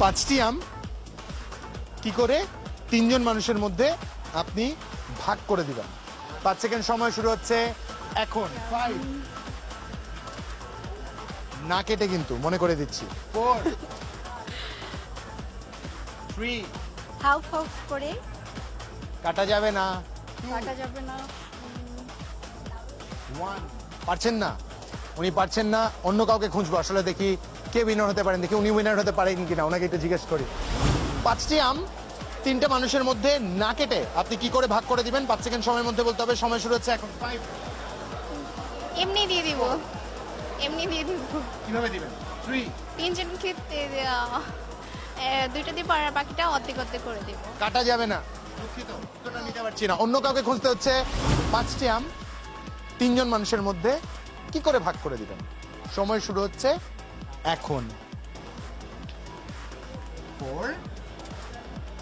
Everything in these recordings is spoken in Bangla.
পাঁচটি আম কি করে? তিনজন মানুষের মধ্যে আপনি ভাগ করে দিবেন। পাঁচ সেকেন্ড সময় শুরু হচ্ছে এখন। ফাইভ না কেটে কিন্তু মনে করে দিচ্ছি। ফোর থ্রি করে। কাটা যাবে না। কাটা যাবে না। ওয়ান পারছেন না? উনি পারছেন না অন্য কাউকে খুঁজবো। আসলে দেখি কে উইনার হতে পারেন দেখি উনি উইনার হতে পারেন কিনা ওনাকে একটু জিজ্ঞেস করি। পাঁচটি আম তিনটে মানুষের মধ্যে না কেটে আপনি কি করে ভাগ করে দিবেন? পাঁচ সেকেন্ড সময়ের মধ্যে বলতে হবে সময় শুরু হচ্ছে এখন এমনি দিয়ে দিব। এমনি দিয়ে দিব। কীভাবে দিবেন? থ্রি তিনজন ক্ষেত্রে দুইটা দিয়ে পারার বাকিটা অর্ধেক অর্ধেক করে দিব। কাটা যাবে না। দুঃখিত উত্তরটা নিতে পারছি না। অন্য কাউকে খুঁজতে হচ্ছে। পাঁচটি আম তিনজন মানুষের মধ্যে কি করে ভাগ করে দিবেন? সময় শুরু হচ্ছে এখন? ফোর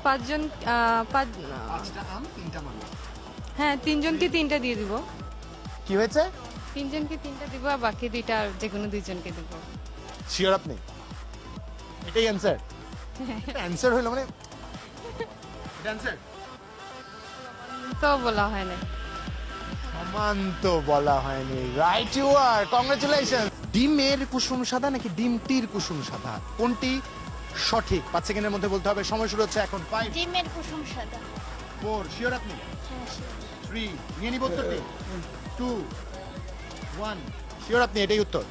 পাঁচজন আহ, পাঁচ পাঁচটা আম তিনটা মানুষ হ্যাঁ তিনজনকে তিনটা দিয়ে দিব। কি হয়েছে? তিনজনকে তিনটা দিব আর বাকি দুইটা যে কোনো দুইজনকে দিব। শিওর আপনি? এটাই অ্যান্সার অ্যান্সার হইল মানে অ্যান্সার তো বলা হয় না। বলা হয়নি। রাইট ইউ আর কংগ্রেচুলেশন ডিমের কুসুম সাদা নাকি ডিমটির কুসুম সাদা? কোনটি সঠিক? পাঁচ সেকেন্ডের মধ্যে বলতে হবে। সময় শুরু হচ্ছে এখন। ফাইভ ডিমের কুসুম সাদা। ফোর শিওর আপনি? হ্যাঁ, থ্রি নিয়ে নিব উত্তরটি। টু ওয়ান শিওর আপনি? এটাই উত্তর।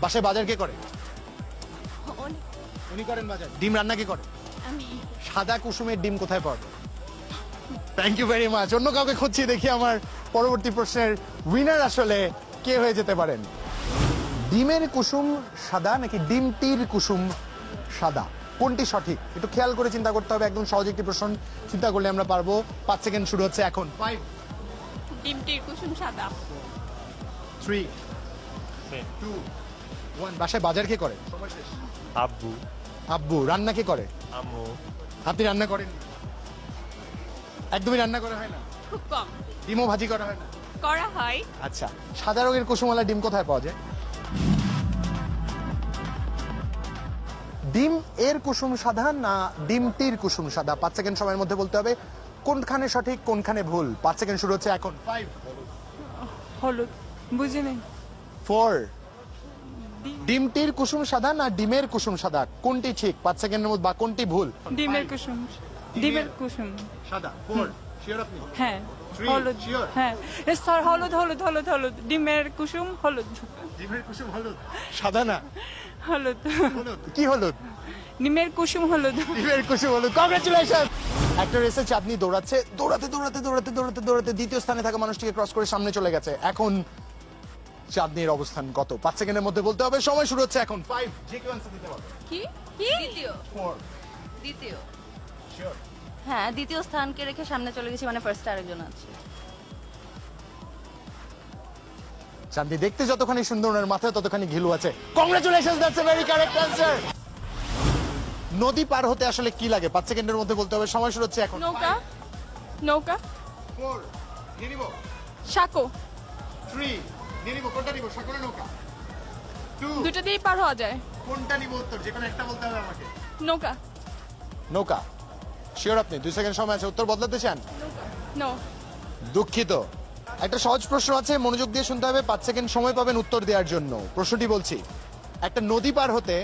বাসায় বাজার কে করে? উনি। করেন বাজার। ডিম রান্না কে করে? সাদা কুসুমের ডিম কোথায় পাওয়া যায়? থ্যাংক ইউ ভেরি মাচ অন্য কাউকে খুঁজছি দেখি আমার পরবর্তী প্রশ্নের উইনার আসলে কে হয়ে যেতে পারেন? ডিমের কুসুম সাদা নাকি ডিমটির কুসুম সাদা? কোনটি সঠিক? একটু খেয়াল করে চিন্তা করতে হবে একদম সহজ একটি প্রশ্ন। চিন্তা করলে আমরা পারব। পাঁচ সেকেন্ড শুরু হচ্ছে এখন। ফাইভ ডিমটির কুসুম সাদা। থ্রি টু ওয়ান বাসায় বাজার কে করে? আব্বু। আব্বু রান্না কে করে? আম্মু। আপনি রান্না করেন একদমই রান্না করা হয় না। খুব কম। ডিমও ভাজি করা হয় না। করা হয়। আচ্ছা সাদা রঙের কুসুমওয়ালা ডিম কোথায় পাওয়া যায়? ডিম এর কুসুম সাদা না ডিমটির কুসুম সাদা? পাঁচ সেকেন্ড সময়ের মধ্যে বলতে হবে কোনখানে সঠিক কোনখানে ভুল। পাঁচ সেকেন্ড শুরু হচ্ছে এখন। ফাইভ হলুদ। বুঝি নেই। ফোর ডিমটির কুসুম সাদা না ডিমের কুসুম সাদা? কোনটি ঠিক? পাঁচ সেকেন্ডের মধ্যে বা কোনটি ভুল? ডিমের কুসুম। ডিমের কুসুম। সাদা ফোর শিওর আপনি? হ্যাঁ হলুদ হ্যাঁ। স্যার হলুদ হলুদ হলুদ হলুদ। ডিমের কুসুম হলুদ। ডিমের কুসুম হলুদ। সাদা না? হলুদ। হলুদ। কি হলুদ? ডিমের কুসুম হলুদ। ডিমের কুসুম হলুদ। কংগ্রেচুলেশন একটা রেসে চাঁদনি দৌড়াচ্ছে। দৌড়াতে দৌড়াতে দৌড়াতে দৌড়াতে দৌড়াতে দ্বিতীয় স্থানে থাকা মানুষটিকে ক্রস করে সামনে চলে গেছে। এখন চাঁদনির অবস্থান কত? পাঁচ সেকেন্ডের মধ্যে বলতে হবে। সময় শুরু হচ্ছে এখন। ফাইভ যে কেউ দিতে পারবে কি? কি? দ্বিতীয় ফোর দ্বিতীয়। হ্যাঁ দ্বিতীয় স্থানকে রেখে সামনে চলে গেছি মানে ফার্স্ট আরেকজন আছে। চাঁদনি দেখতে যতখানি সুন্দর ওনার মাথায় ততখানি ঘিলু আছে। Congratulation that's a very correct answer নদী পার হতে আসলে কি লাগে? পাঁচ সেকেন্ডের মধ্যে বলতে হবে সময় শুরু হচ্ছে এখন। নৌকা? নৌকা? ফোর নিয়ে নিব। সাঁকো? থ্রি নিয়ে নিব। কোনটা নিব? সাকরে নৌকা? টু দুটো দিয়েই পার হওয়া যায়। কোনটা নিব উত্তর? যে কোনো একটা বলতে হবে আমাকে। নৌকা। নৌকা। শিওর আপনি। দুই সেকেন্ড সময় আছে। উত্তর বদলাতে চান? নো দুঃখিত। একটা সহজ প্রশ্ন আছে মনোযোগ দিয়ে শুনতে হবে। পাঁচ সেকেন্ড সময় পাবেন উত্তর দেওয়ার জন্য। প্রশ্নটি বলছি একটা নদী পার হতে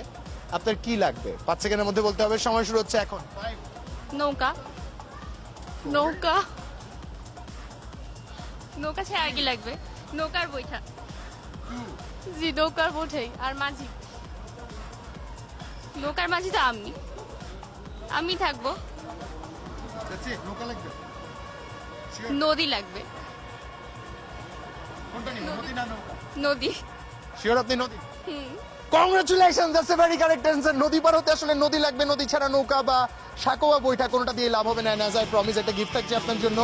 আপনার কি লাগবে? পাঁচ সেকেন্ডের মধ্যে বলতে হবে সময় শুরু হচ্ছে এখন। নৌকা। নৌকা। নৌকা ছাড়া আর কি লাগবে? নৌকার বৈঠা। জি নৌকার বৈঠাই আর মাঝি। নৌকার মাঝি তো আমি। আমি থাকব। নৌকা লাগবে? নদী লাগবে। কোনটা নিব? নদী না নৌকা? নদী। শিওর আপনি নদী? হুম। Congratulation that's a very correct answer নদী পার হতে আসলে নদী লাগবে নদী ছাড়া নৌকা বা সাঁকোয়া বইটা কোনোটা দিয়ে লাভ হবে না। অ্যাজ আই প্রমিস একটা গিফট থাকছে আপনার জন্য।